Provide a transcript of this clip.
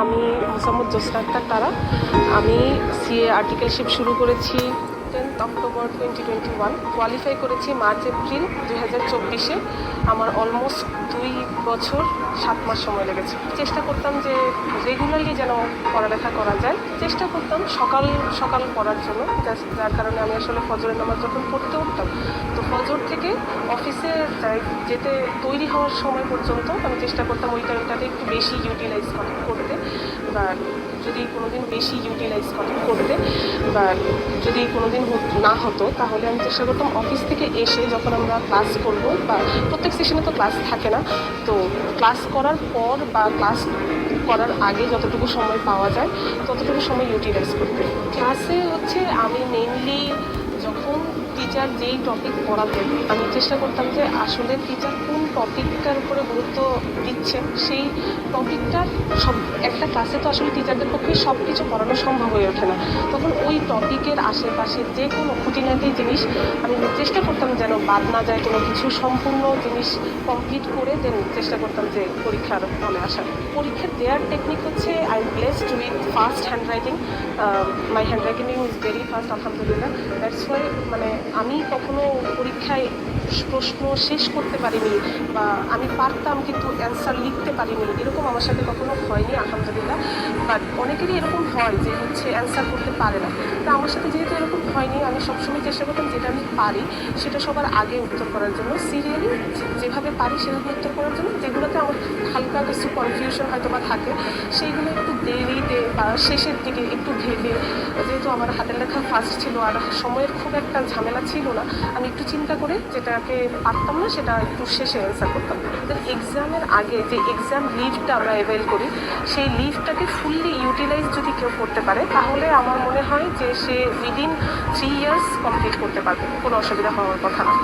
আমি মোসাম্মদ জোসনা আক্তার তারা। আমি সিএ আর্টিকেলশিপ শুরু করেছি tenth October twenty twenty one qualify করেছি মার্চ এপ্রিল দুই হাজার চব্বিশে। আমার অলমোস্ট দুই বছর সাত মাস সময় লেগেছে। চেষ্টা করতাম যে রেগুলারলি যেন পড়ালেখা করা যায়। চেষ্টা করতাম সকাল সকাল পড়ার জন্য। যার কারণে আমি আসলে ফজরের নামাজ যখন পড়তে উঠতাম, তো ফজর থেকে অফিসে যেতে তৈরি হওয়ার সময় পর্যন্ত আমি চেষ্টা করতাম ওই টাইমটাতে একটু বেশি ইউটিলাইজ করেন করতে বা যদি কোনোদিন বেশি ইউটিলাইজ করেন করতে বা যদি কোনো দিন না হতো, তাহলে আমি চেষ্টা করতাম অফিস থেকে এসে যখন আমরা ক্লাস করব বা প্রত্যেক সেশনে তো ক্লাস থাকে না, তো ক্লাস করার পর বা ক্লাস করার আগে যতটুকু সময় পাওয়া যায়, ততটুকু সময় ইউটিলাইজ করতে। ক্লাসে হচ্ছে আমি মেনলি টিচার যেই টপিক পড়াতেন আমি চেষ্টা করতাম যে আসলে টিচার কোন টপিকটার উপরে গুরুত্ব দিচ্ছেন সেই টপিকটার সব, একটা ক্লাসে তো আসলে টিচারদের পক্ষে সব কিছু পড়ানো সম্ভব হয়ে ওঠে না। তখন ওই টপিকের আশেপাশে যে কোনো খুঁটিনাটি জিনিস আমি চেষ্টা করতাম যেন বাদ না যায়, কোনো কিছু সম্পূর্ণ জিনিস কমপ্লিট করে দেন চেষ্টা করতাম যে পরীক্ষার হলে আসার। পরীক্ষা দেওয়ার টেকনিক হচ্ছে I am blessed with fast handwriting my handwriting is very fast আলহামদুলিল্লাহ। দ্যাটস ওয়াই মানে আমি কখনো পরীক্ষায় প্রশ্ন শেষ করতে পারিনি বা আমি পারতাম কিন্তু অ্যান্সার লিখতে পারিনি। এরকম আমার সাথে কখনো হয়নি, আলহামদুলিল্লাহ। বাট অনেকেরই এরকম হয় যে হচ্ছে অ্যান্সার করতে পারে না। তো আমার সাথে যেহেতু এরকম হয়নি, আমি সবসময় চেষ্টা করতাম যেটা আমি পারি, সেটা সবার আগে উত্তর করার জন্য। সিরিয়ালি যেভাবে পারি সেভাবে উত্তর করার জন্য, যেগুলোতে আমার হালকা কিছু কনফিউশন হয়তো বা থাকে, সেইগুলো একটু দেরিতে বা শেষের দিকে একটু ভেবে, যেহেতু আমার হাতের লেখা ফার্স্ট ছিল আর সময়ের খুব একটা ঝামেলা ছিল না, আমি একটু চিন্তা করে যেটাকে পারতাম না, সেটা একটু শেষে অ্যান্সার করতাম। এক্সামের আগে যে এক্সাম লিভটা আমরা অ্যাভেল করি, সেই লিভটাকে ফুললি ইউটিলাইজ যদি কেউ করতে পারে, তাহলে আমার মনে হয় যে সে উইদিন থ্রি ইয়ার্স কমপ্লিট করতে পারবে, কোনো অসুবিধা হওয়ার কথা না।